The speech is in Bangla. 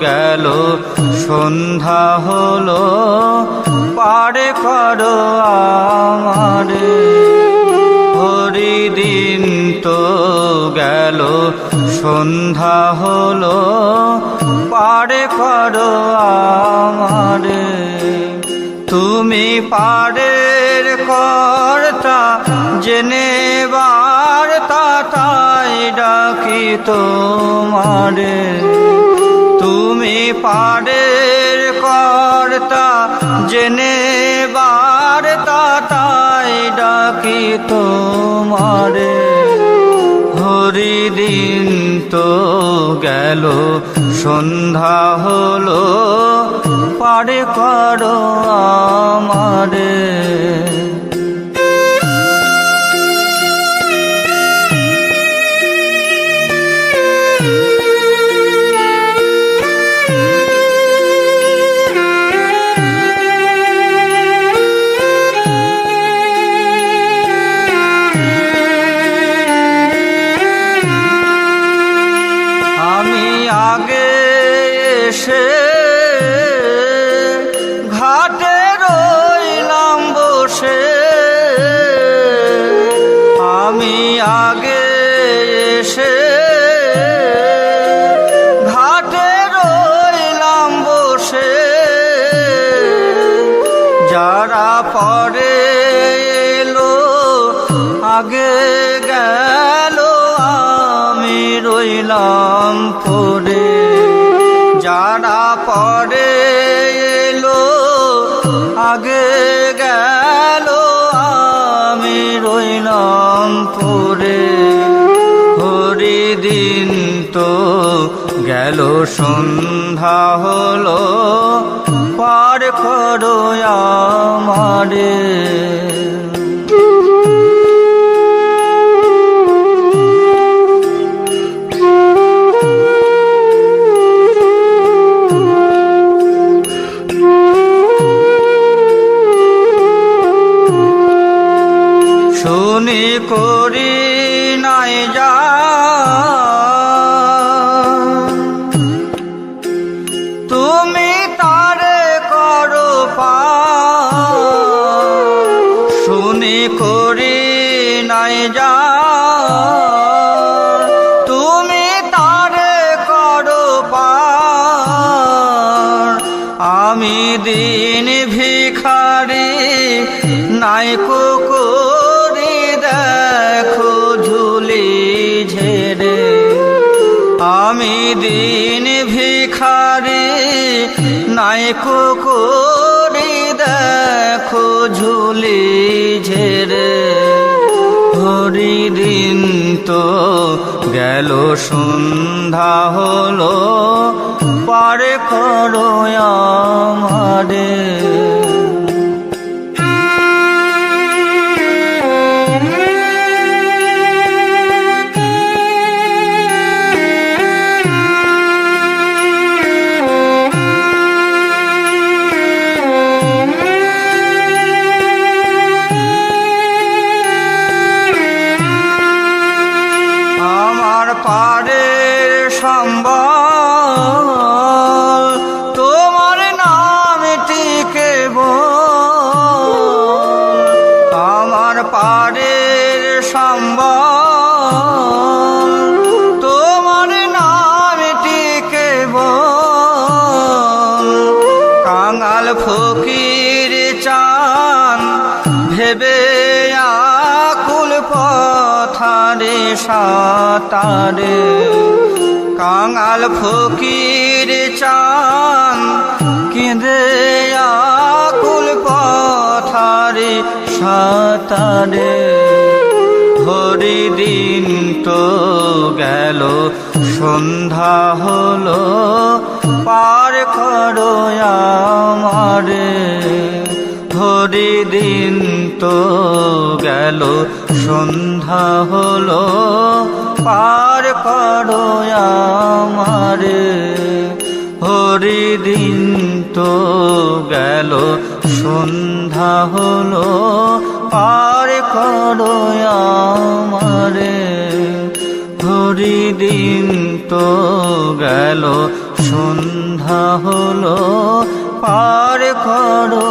গেল, সন্ধ্যা হলো, পারে করো আমারে। দিন তো গেল, সন্ধ্যা হলো, পারে করো আমারে। তুমি পারের কর্তা, জেনে বার্তা তাই ডাকি তোমারে তুমি পারের কর্তা, জেনে বার্তা তাই ডাকি তোমারে। হরি দিন তো গেল, সন্ধ্যা হলো, পারে করো আমারে। এসে ঘাটে রইলাম বসে। আমি আগে এসে ঘাটে রইলাম বসে। যারা পরে এলো, আগে গেল, আমি রইলাম পরে। পরে এলো, আগে গেল আমি রইলাম পরে। হরি দিন তো গেল, সন্ধ্যা হলো, পার করো আমারে। যা তুমি পা। শুনি নাই যা। তুমি পা। আমি দিন ভিখারি নাই কুকুরি। আমি দিন ভিখারি নাই কুকুরি দেখো ঝুলি ঝেড়ে। হরি দিন তো গেল, সন্ধ্যা হলো, পারে করো আমার। সম্বল। তোমার নাম টিকে আমার পারের সম্বল। তোমার নাম টিকে কাঙাল ফকির চান, ভেবে আকুল পথারে সাতারে। কাঙাল ফকির চান, কেঁদে আকুল পথারে সাতারে। হরি দিন তো গেল, সন্ধ্যা হলো, পার করো আমারে। হরি দিন তো গেল, সন্ধ্যা হলো, পার করো আমারে। হরি দিন তো গেল, সন্ধ্যা হলো, পার করো আমারে। হরি দিন তো গেল, সন্ধ্যা হলো, পার করো